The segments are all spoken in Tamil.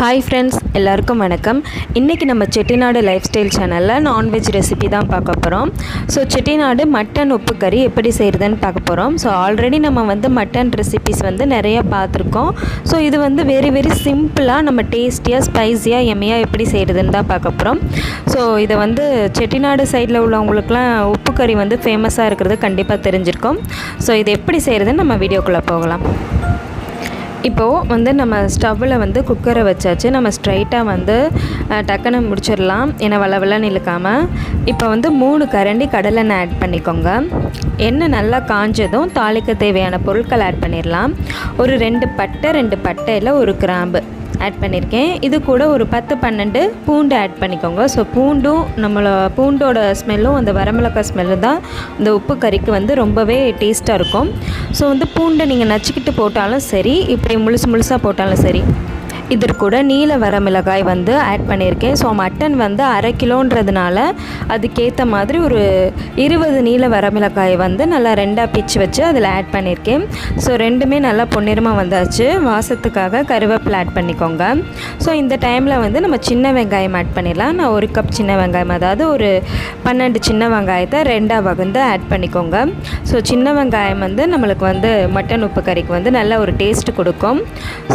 ஹாய் ஃப்ரெண்ட்ஸ் எல்லாருக்கும் வணக்கம். இன்றைக்கி நம்ம செட்டிநாடு லைஃப் ஸ்டைல் சேனலில் நான்வெஜ் ரெசிபி தான் பார்க்க போகிறோம் ஸோ செட்டிநாடு மட்டன் உப்பு கறி எப்படி செய்கிறதுன்னு பார்க்க போகிறோம் ஸோ ஆல்ரெடி நம்ம வந்து மட்டன் ரெசிபிஸ் வந்து நிறைய பார்த்துருக்கோம். ஸோ இது வந்து வெரி வெரி சிம்பிளாக நம்ம டேஸ்டியாக ஸ்பைஸியாக எம்மையாக எப்படி செய்கிறதுன்னு தான் பார்க்க போகிறோம் ஸோ இதை வந்து செட்டிநாடு சைடில் உள்ளவங்களுக்குலாம் உப்பு கறி வந்து ஃபேமஸாக இருக்கிறது கண்டிப்பாக தெரிஞ்சிருக்கும். ஸோ இது எப்படி செய்கிறதுன்னு நம்ம வீடியோக்குள்ளே போகலாம். இப்போது வந்து நம்ம ஸ்டவ்வில் வந்து குக்கரை வச்சாச்சு. நம்ம ஸ்ட்ரைட்டாக வந்து டக்குன்னு முடிச்சிடலாம். ஏன்னா வளவெல்லாம் இழுக்காமல் இப்போ வந்து மூணு கரண்டி கடலெண்ணெய் ஆட் பண்ணிக்கோங்க. எண்ணெய் நல்லா காஞ்சதும் தாளிக்க தேவையான பொருட்கள் ஆட் பண்ணிடலாம். ஒரு ரெண்டு பட்டை ரெண்டு பட்டையில் ஒரு கிராம்பு. ஆட் பண்ணியிருக்கேன் இது கூட ஒரு பத்து பன்னெண்டு பூண்டு ஆட் பண்ணிக்கோங்க. ஸோ பூண்டும் நம்மளை பூண்டோட ஸ்மெல்லும் அந்த வரமிளகாய் ஸ்மெல்லு தான் இந்த உப்பு கறிக்கு வந்து ரொம்பவே டேஸ்ட்டாக இருக்கும். ஸோ வந்து பூண்டை நீங்கள் நச்சுக்கிட்டு போட்டாலும் சரி இப்படி முழுசு முழுசாக போட்டாலும் சரி இதற்கு கூட நீல வரமிளகாய் வந்து ஆட் பண்ணியிருக்கேன். ஸோ மட்டன் வந்து அரை கிலோன்றதுனால அதுக்கேற்ற மாதிரி ஒரு இருபது நீல வரமிளகாய் வந்து நல்லா ரெண்டாக பிச்சு வச்சு அதில் ஆட் பண்ணியிருக்கேன். ஸோ ரெண்டுமே நல்லா பொன்னிறமாக வந்தாச்சு. வாசத்துக்காக கருவேப்பிலை ஆட் பண்ணிக்கோங்க. ஸோ இந்த டைமில் வந்து நம்ம சின்ன வெங்காயம் ஆட் பண்ணிடலாம். நான் ஒரு கப் சின்ன வெங்காயம் அதாவது ஒரு பன்னெண்டு சின்ன வெங்காயத்தை ரெண்டாக வகுந்து ஆட் பண்ணிக்கோங்க. ஸோ சின்ன வெங்காயம் வந்து நம்மளுக்கு வந்து மட்டன் உப்பு கறிக்கு வந்து நல்ல ஒரு டேஸ்ட் கொடுக்கும்.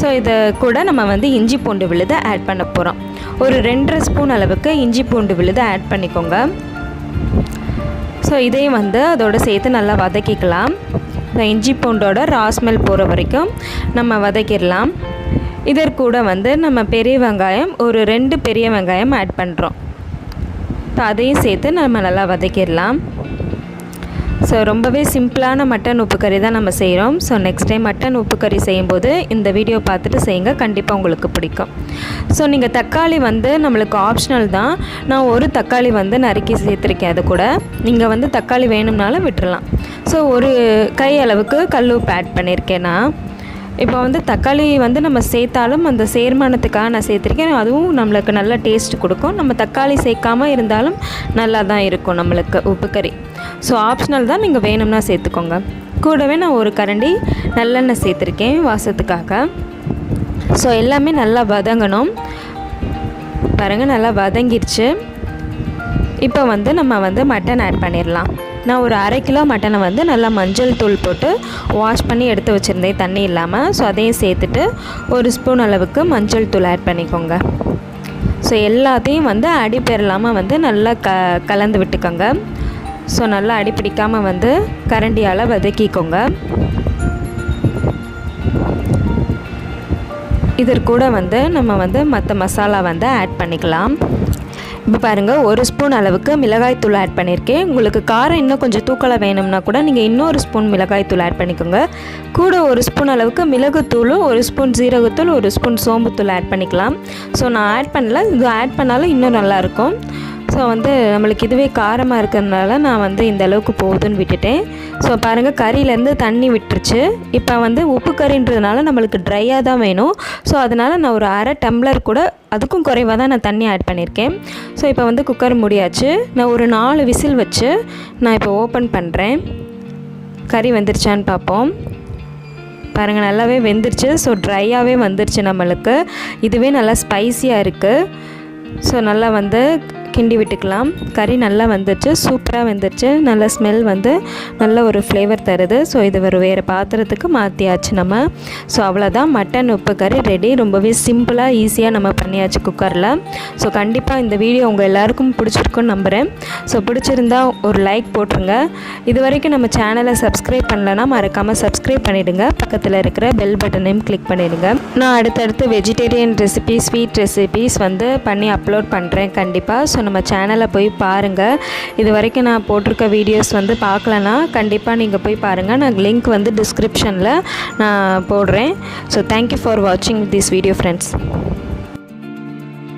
ஸோ இதை கூட நம்ம வந்து வந்து இஞ்சி பூண்டு விழுது ஆட் பண்ண போகிறோம் ஒரு ரெண்டரை ஸ்பூன் அளவுக்கு இஞ்சி பூண்டு விழுது ஆட் பண்ணிக்கோங்க. ஸோ இதையும் வந்து அதோட சேர்த்து நல்லா வதக்கிக்கலாம். இஞ்சி பூண்டோட ராஸ்மெல் போகிற வரைக்கும் நம்ம வதக்கிடலாம். இதற்கூட வந்து நம்ம பெரிய வெங்காயம் ஒரு ரெண்டு பெரிய வெங்காயம் ஆட் பண்ணுறோம் ஸோ அதையும் சேர்த்து நம்ம நல்லா வதக்கிடலாம். ஸோ ரொம்பவே சிம்பிளான மட்டன் உப்பு கறி தான் நம்ம செய்கிறோம் ஸோ நெக்ஸ்ட் டைம் மட்டன் உப்பு கறி செய்யும்போது இந்த வீடியோ பார்த்துட்டு செய்யுங்க. கண்டிப்பாக உங்களுக்கு பிடிக்கும். ஸோ நீங்கள் தக்காளி வந்து நம்மளுக்கு ஆப்ஷனல் தான். நான் ஒரு தக்காளி வந்து நறுக்கி சேர்த்துருக்கேன் அது கூட. நீங்கள் வந்து தக்காளி வேணும்னாலும் விட்டுடலாம் ஸோ ஒரு கை அளவுக்கு கல் உப்பு ஆட் பண்ணியிருக்கேன் நான். இப்போ வந்து தக்காளி வந்து நம்ம சேர்த்தாலும் அந்த சேர்மானத்துக்காக நான் சேர்த்துருக்கேன். அதுவும் நம்மளுக்கு நல்ல டேஸ்ட் கொடுக்கும். நம்ம தக்காளி சேர்க்காமல் இருந்தாலும் நல்லா தான் இருக்கும் நம்மளுக்கு உப்பு கறி ஸோ ஆப்ஷனல் தான் நீங்கள் வேணும்னா சேர்த்துக்கோங்க. கூடவே நான் ஒரு கரண்டி நல்லெண்ணெய் சேர்த்துருக்கேன் வாசத்துக்காக. ஸோ எல்லாமே நல்லா வதங்கணும். பாருங்கள் நல்லா வதங்கிருச்சு. இப்போ வந்து நம்ம வந்து மட்டன் ஆட் பண்ணிடலாம். நான் ஒரு அரை கிலோ மட்டனை வந்து நல்லா மஞ்சள் தூள் போட்டு வாஷ் பண்ணி எடுத்து வச்சுருந்தேன். தண்ணி இல்லாமல் ஸோ அதையும் சேர்த்துட்டு ஒரு ஸ்பூன் அளவுக்கு மஞ்சள் தூள் ஆட் பண்ணிக்கோங்க. ஸோ எல்லாத்தையும் வந்து அடிப்பெறலாமல் வந்து நல்லா க கலந்து விட்டுக்கோங்க. ஸோ நல்லா அடிப்பிடிக்காமல் வந்து கரண்டியால் வதக்கிக்கோங்க. இதற்கூட வந்து நம்ம வந்து மற்ற மசாலா வந்து ஆட் பண்ணிக்கலாம். இப்போ பாருங்கள் ஒரு ஸ்பூன் அளவுக்கு மிளகாய் தூள் ஆட் பண்ணியிருக்கேன் உங்களுக்கு காரம் இன்னும் கொஞ்சம் தூக்கலாக வேணும்னா கூட நீங்கள் இன்னொரு ஸ்பூன் மிளகாய்த்தூள் ஆட் பண்ணிக்கோங்க. கூட ஒரு ஸ்பூன் அளவுக்கு மிளகுத்தூளும் ஒரு ஸ்பூன் ஜீரகத்தூள் ஒரு ஸ்பூன் சோம்புத்தூள் ஆட் பண்ணிக்கலாம். ஸோ நான் ஆட் பண்ணல. இது ஆட் பண்ணாலும் இன்னும் நல்லாயிருக்கும் ஸோ வந்து நம்மளுக்கு இதுவே காரமாக இருக்கிறதுனால நான் வந்து இந்த அளவுக்கு போகுதுன்னு விட்டுட்டேன். ஸோ பாருங்கள் கறியிலேருந்து தண்ணி விட்டுருச்சு. இப்போ வந்து உப்பு கறின்றதுனால நம்மளுக்கு ட்ரையாக தான் வேணும். ஸோ அதனால் நான் ஒரு அரை டம்ளர் கூட அதுக்கும் குறைவாக தான் நான் தண்ணி ஆட் பண்ணியிருக்கேன். ஸோ இப்போ வந்து குக்கர் முடியாச்சு. நான் ஒரு நாலு விசில் வச்சு நான் இப்போ ஓப்பன் பண்ணுறேன் கறி வெந்துருச்சான்னு பார்ப்போம். பாருங்கள் நல்லாவே வெந்துருச்சு. ஸோ ட்ரையாகவே வந்துருச்சு நம்மளுக்கு. இதுவே நல்லா ஸ்பைஸியாக இருக்குது ஸோ நல்லா வந்து கிண்டி விட்டுக்கலாம். கறி நல்லா வந்துருச்சு சூப்பராக வந்துருச்சு. நல்ல ஸ்மெல் வந்து நல்ல ஒரு ஃப்ளேவர் தருது. ஸோ இது ஒரு வேறு பாத்திரத்துக்கு மாற்றியாச்சு நம்ம. ஸோ அவ்வளோதான் மட்டன் உப்பு கறி ரெடி ரொம்பவே சிம்பிளாக ஈஸியாக நம்ம பண்ணியாச்சு குக்கரில் ஸோ கண்டிப்பாக இந்த வீடியோ உங்கள் எல்லாருக்கும் பிடிச்சிருக்குன்னு நம்புகிறேன் ஸோ பிடிச்சிருந்தா ஒரு லைக் போட்டுருங்க. இது வரைக்கும் நம்ம சேனலை சப்ஸ்கிரைப் பண்ணலன்னா மறக்காமல் சப்ஸ்கிரைப் பண்ணிவிடுங்க பக்கத்தில் இருக்கிற பெல் பட்டனையும் கிளிக் பண்ணிவிடுங்க நான் அடுத்தடுத்து வெஜிடேரியன் ரெசிபி ஸ்வீட் ரெசிபீஸ் வந்து பண்ணி அப்லோட் பண்ணுறேன் கண்டிப்பாக ஸோ நம்ம சேனலை போய் பாருங்கள் இது வரைக்கும் நான் போட்டிருக்க வீடியோஸ் வந்து பார்க்கலனா கண்டிப்பாக நீங்கள் போய் பாருங்கள் நான் லிங்க் வந்து டிஸ்கிரிப்ஷனில் நான் போடுறேன். ஸோ தேங்க்யூ ஃபார் வாட்சிங் திஸ் வீடியோ ஃப்ரெண்ட்ஸ்